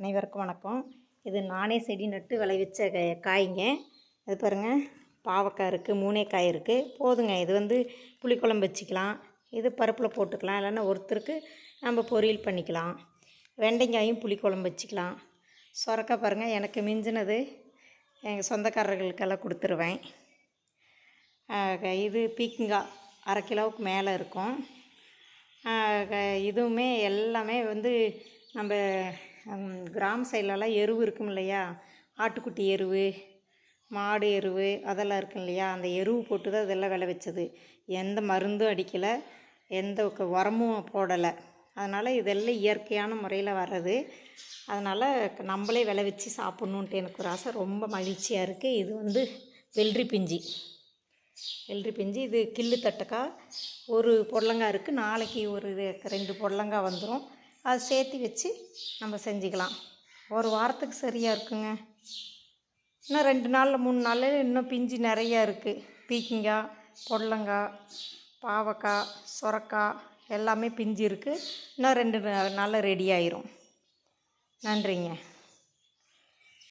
அனைவருக்கும் வணக்கம். இது நானே செடி நட்டு விளைவிச்ச காய்ங்க. அது பாருங்கள் பாவக்காய் இருக்குது மூனைக்காய் இருக்குது போதுங்க இது வந்து புளிக்குழம்பு வச்சுக்கலாம். இது பருப்பில் போட்டுக்கலாம். இல்லைன்னா ஒருத்தருக்கு நம்ம பொரியல் பண்ணிக்கலாம். வெண்டைக்காயும் புளிக்குழம்பு வச்சுக்கலாம். சொரக்காய் பாருங்கள் எனக்கு மிஞ்சினது. எங்கள் சொந்தக்காரர்களுக்கெல்லாம் கொடுத்துருவேன். இது பீக்கிங்காய் அரை கிலோவுக்கு மேலே இருக்கும். இதுவுமே எல்லாமே வந்து நம்ம கிராம சைட்லலாம் எருவு இருக்கும் இல்லையா? ஆட்டுக்குட்டி எருவு மாடு எருவு அதெல்லாம் இருக்கும் இல்லையா? அந்த எருவு போட்டு தான் இதெல்லாம் விளைவிச்சது எந்த மருந்தும் அடிக்கலை எந்த உரமும் போடலை. அதனால் இதெல்லாம் இயற்கையான முறையில் வர்றது. அதனால் நம்மளே விளைவிச்சு சாப்பிட்ணுன்ட்டு எனக்கு ஒரு ஆசை. ரொம்ப மகிழ்ச்சியாக இருக்குது இது வந்து வெள்ளரி பிஞ்சி. வெள்ளரி பிஞ்சு இது கில்லு தட்டக்காய். ஒரு பொடலங்காய் இருக்குது நாளைக்கு ஒரு இது- ரெண்டு பொடலங்காய் வந்துடும் அதை சேர்த்து வச்சு நம்ம செஞ்சுக்கலாம். ஒரு வாரத்துக்கு சரியாக இருக்குங்க. இன்னும் ரெண்டு நாளில் மூணு நாளில் இன்னும் பிஞ்சு நிறையா இருக்குது பீக்கங்காய் பொடலங்காய் பாவக்காய் சுரக்காய் எல்லாமே பிஞ்சு இருக்குது இன்னும் ரெண்டு நாளில் ரெடி ஆயிரும். நன்றிங்க.